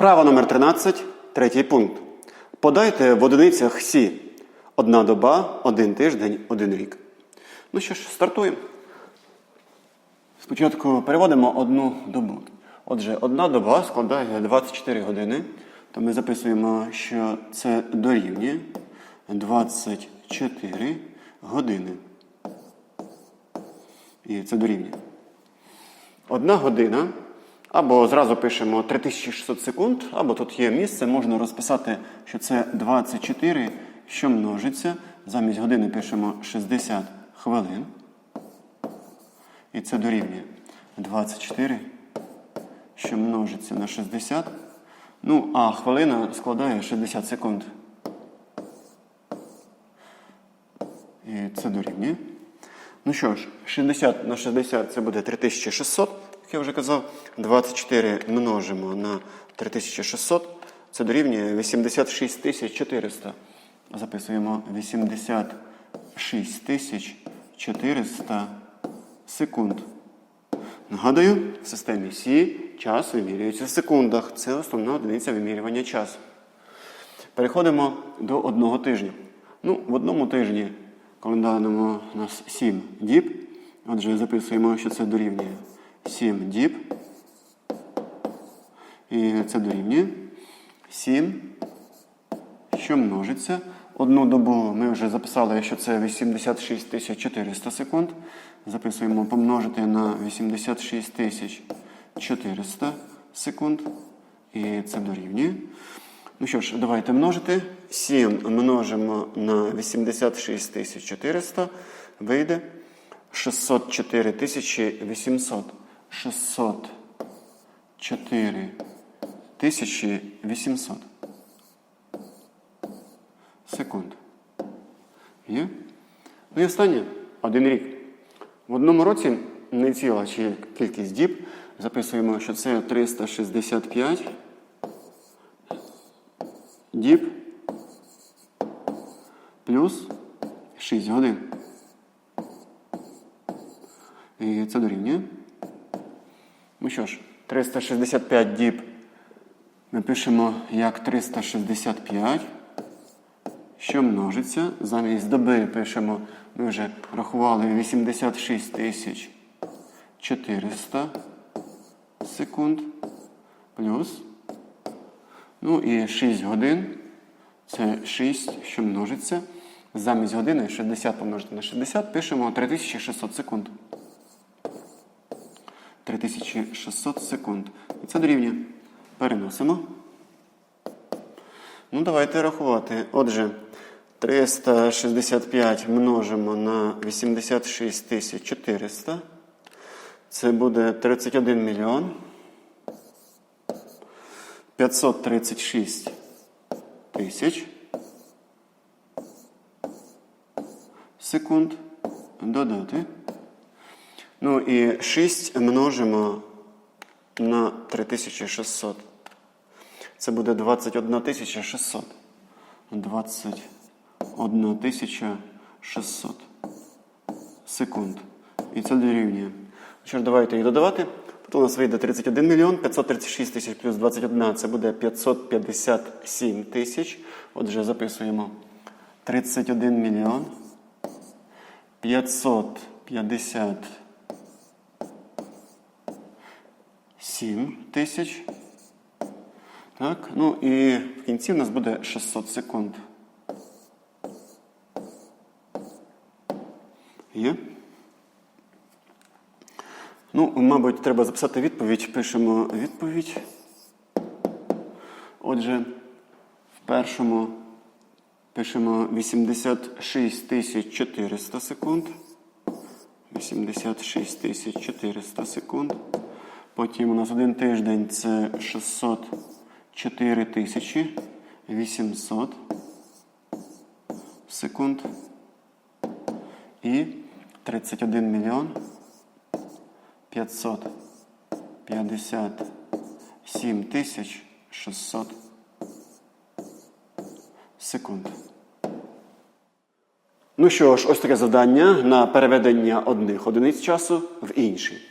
Вправа номер 13, третій пункт. Подайте в одиницях Сі. Одна доба, один тиждень, один рік. Ну що ж, стартуємо. Спочатку переводимо одну добу. Отже, одна доба складає 24 години. То ми записуємо, що це дорівнює 24 години. І це дорівнює. Одна година. Або зразу пишемо 3600 секунд, або тут є місце, можна розписати, що це 24, що множиться. Замість години пишемо 60 хвилин. І це дорівнює 24, що множиться на 60. Ну, а хвилина складає 60 секунд. І це дорівнює. Ну що ж, 60 на 60 це буде 3600, як я вже казав. 24 множимо на 3600, це дорівнює 86 400. Записуємо 86 400 секунд. Нагадую, в системі Сі час вимірюється в секундах. Це основна одиниця вимірювання часу. Переходимо до одного тижня. Ну, в одному тижні календарному у нас 7 діб. Отже, записуємо, що це дорівнює 7 діб. І це дорівнює 7, що множиться. Одну добу ми вже записали, що це 86 400 секунд. Записуємо помножити на 86 400 секунд. І це дорівнює. Ну що ж, давайте множити. 7 множимо на 86 400. Вийде 604 800. 604 1800 секунд. Є? Ну і останнє. Один рік. В одному році не ціла чи кількість діб. Записуємо, що це 365 діб плюс 6 годин. І це дорівнює. Ну що ж, 365 діб ми пишемо як 365, що множиться. Замість доби пишемо, ми вже рахували 86 тисяч 400 секунд плюс. Ну і 6 годин. Це 6, що множиться. Замість години 60 помножити на 60 пишемо 3600 секунд. 3600 секунд. І це дорівнює. Переносимо. Ну, давайте рахувати. Отже, 365 множимо на 86 400. Це буде 31 мільйон. 536 тисяч секунд додати. Ну і 6 множимо на 3600. Це буде 21 600. 21 600 секунд. І це дорівнює. Що ж, давайте їх додавати. Тут у нас вийде 31 мільйон 536 тисяч плюс 21. Це буде 557 тисяч. Отже, записуємо 31 мільйон 557 тисяч. Так, ну і в кінці в нас буде 600 секунд. Є? Ну, мабуть, треба записати відповідь. Пишемо відповідь. Отже, в першому пишемо 86 400 секунд. 86 400 секунд. Потім у нас один тиждень це 604 тисячі 800 секунд. І 31 мільйон 557 тисяч 600 секунд. Ну що ж, ось таке завдання на переведення одних одиниць часу в інші.